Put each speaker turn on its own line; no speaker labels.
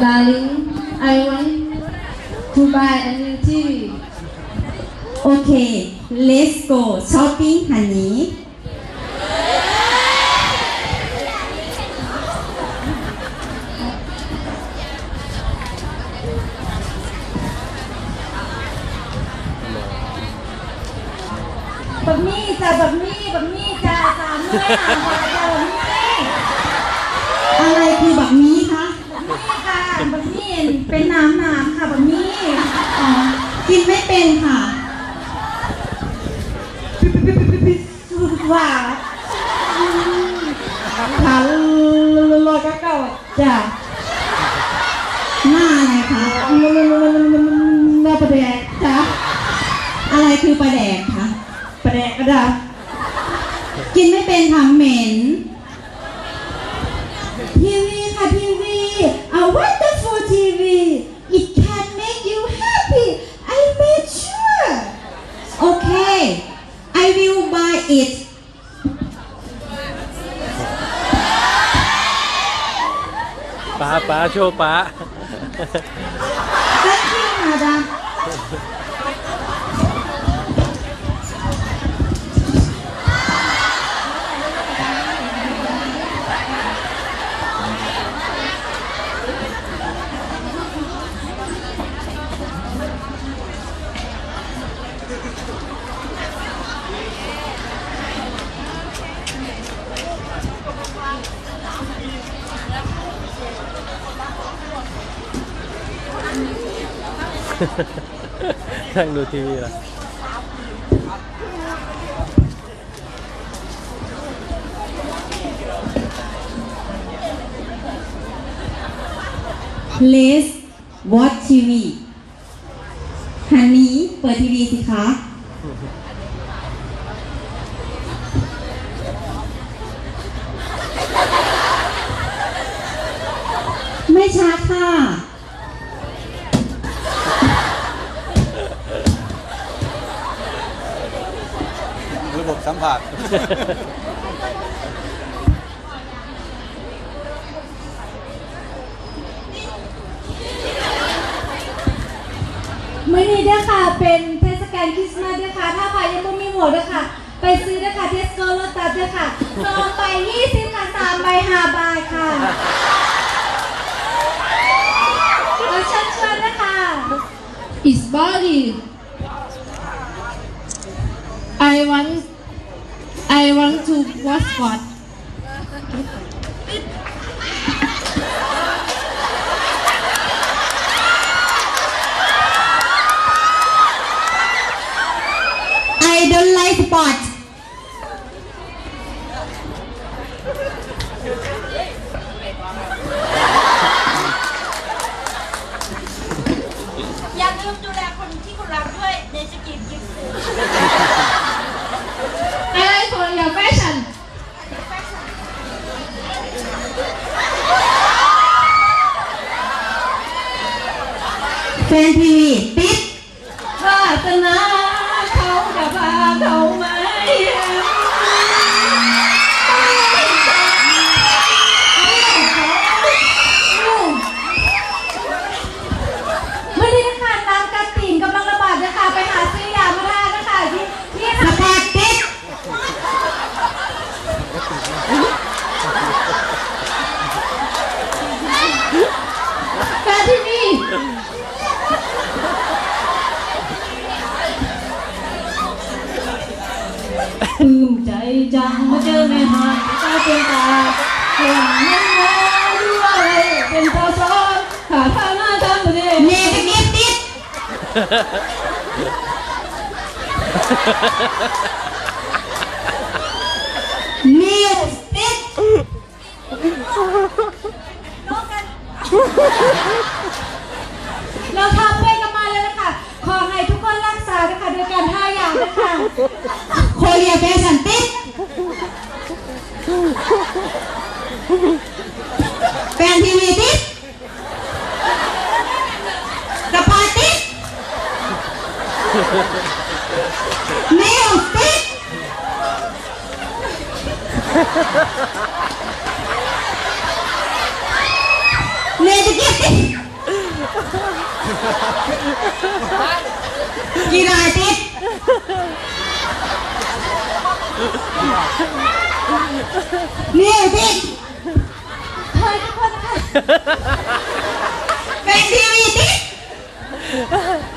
Darling, I want to buy a new TV.
Okay, let's go shopping,
honey. But me, but me. อหาบาทจ้ะบะหมี่
อะไรคือแบบนี้คะ
บะหมี่ค่ะบะหมี่เป็นน้ำน้ำค่ะบะหมี่
อ๋อกินไม่เป็นค่ะ
ว่า
ค่ะลอยก็เก่าจ้ะหน้าอะไรคะหน้าประแดกจ้ะอะไรคือประแดกคะประแดกกระดาษ กินไม่เป็นค่ะเหม็น ทีวีค่ะทีวี a wonderful TV it can make you happy I made sure okay I will buy it
ป้าป้าโชว์ป้า นั่งดูทีวีละ
Please watch TV ฮันนี้เปิดทีวีสิคะ ไม่ช้าค่ะ
ระบบสัมผัส
มื้อนี้เด้อค่ะ เป็นเทศกาลคริสต์มาสเด้อค่ะ ถ้าใครยังไม่มีหมวกเด้อค่ะ ไปซื้อเด้อค่ะเทสโก้โลตัสเด้อค่ะสองใบยี่สิบค่ะสามใบห้าบาทค่ะเอาเชิญชวนนะคะ
It's body. I want I want to watch what?
I don't like sport
แฟ
นทีวี ปิด
ปลื้มใจจังมาเจอแม่หาดตาเป็นตาเห็นน้องน้องด้วยเป็นพอซอนขาข้างหน้าทำประเด็น
เนกนิดติดนิวติด
เราทำเป็นกันมาแล้วนะคะ ขอให้ทุกคนรักษานะคะโดยการท่าอย่างนะคะ
โคเรียแฟชั่นติด แฟนทีวีติ ทุ